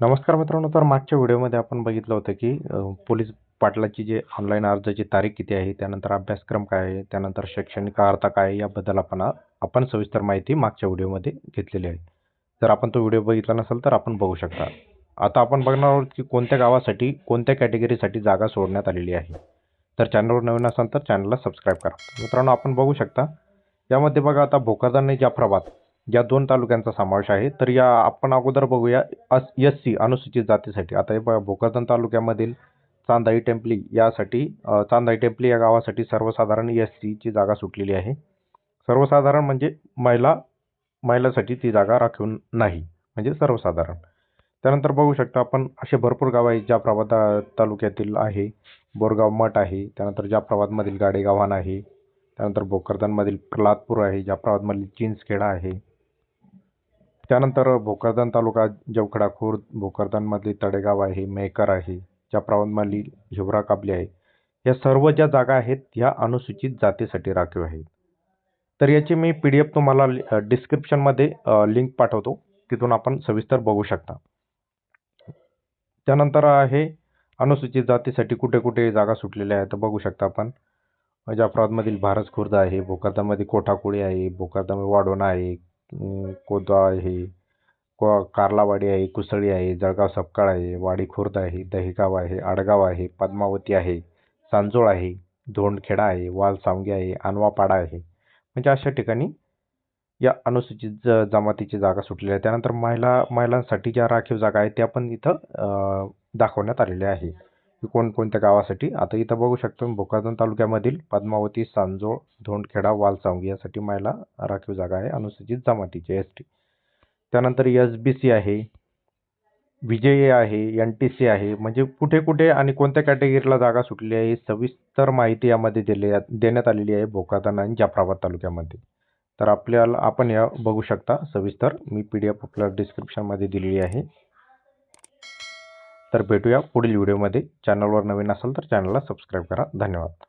नमस्कार मित्रांनो तर मागच्या व्हिडिओमध्ये आपण बघितलं होतं की पोलीस पाटलाची जे ऑनलाईन अर्जाची तारीख किती आहे त्यानंतर अभ्यासक्रम काय आहे त्यानंतर शैक्षणिक अर्थ काय आहे याबद्दल आपण आपण सविस्तर माहिती मागच्या व्हिडिओमध्ये घेतलेली आहे. जर आपण तो व्हिडिओ बघितला नसेल तर आपण बघू शकता. आता आपण बघणार आहोत की कोणत्या गावासाठी कोणत्या कॅटेगरीसाठी जागा सोडण्यात आलेली आहे. तर चॅनलवर नवीन असाल तर चॅनलला सबस्क्राईब करा. मित्रांनो आपण बघू शकता. यामध्ये बघा आता भोकरदान आणि जाफराबाद. या दोन तालुक्यांचा समावेश आहे तर या आपण अगोदर बघूया एस सी अनुसूचित जातीसाठी. आता हे बघा भोकरदन तालुक्यामधील चांदाई टेंपली यासाठी चांदाई टेंपली या गावासाठी सर्वसाधारण एस सीची जागा सुटलेली आहे. सर्वसाधारण म्हणजे महिला महिलासाठी ती जागा राखून नाही म्हणजे सर्वसाधारण. त्यानंतर बघू शकतो आपण असे भरपूर गाव आहेत जाफराबाद तालुक्यातील आहे बोरगाव मठ आहे त्यानंतर जाफराबादमधील गाडेगाव्हाण आहे त्यानंतर भोकरदनमधील प्रल्हादपूर आहे जाफराबादमधील चिंचखेडा आहे त्यानंतर भोकरदन तालुका जवखडा खुर्द भोकरदनमधली तडेगाव आहे मेहकर आहे जाफराबादमधली हिवरा काबली आहे. या सर्व ज्या जागा आहेत ह्या अनुसूचित जातीसाठी राखीव आहेत. तर याची मी पी डी एफ तुम्हाला डिस्क्रिप्शनमध्ये लिंक पाठवतो. तिथून आपण सविस्तर बघू शकता. त्यानंतर आहे अनुसूचित जातीसाठी कुठे कुठे जागा सुटलेल्या आहेत तर बघू शकता आपण. जाफराबादमधील भारत खुर्द आहे भोकरदनमध्ये कोठाकुळी आहे भोकरदन वाडोणा आहे कोदा आहे को कार्लावाडी आहे कुसळी आहे जळगाव सपकाळ आहे वाडी खुर्द आहे दहिगाव आहे आडगाव आहे पद्मावती आहे सांजोळ आहे धोंडखेडा आहे वालसावंगी आहे आणवापाडा आहे. म्हणजे अशा ठिकाणी या अनुसूचित ज जमातीची जागा सुटलेल्या आहे. त्यानंतर महिला महिलांसाठी ज्या राखीव जागा आहेत त्या पण इथं दाखवण्यात आलेल्या आहे की कोणकोणत्या गावासाठी. आता इथं बघू शकतो भोकरदन तालुक्यामधील पद्मावती सांजोळ धोंडखेडा वालसावंगी यासाठी महिला राखीव जागा आहे. अनुसूचित जमातीची एस टी. त्यानंतर एस बी सी आहे विजय आहे एन टी सी आहे. म्हणजे कुठे कुठे आणि कोणत्या कॅटेगरीला जागा सुटली आहे सविस्तर माहिती यामध्ये दिली देण्यात आलेली आहे भोकादन आणि जाफराबाद तालुक्यामध्ये. तर आपल्याला आपण या बघू शकता सविस्तर. मी पी डी एफ आपल्याला डिस्क्रिप्शनमध्ये दिलेली आहे. तर भेटूया पुढील व्हिडिओमध्ये. चॅनलवर नवीन असाल तर चॅनलला सबस्क्राईब करा. धन्यवाद.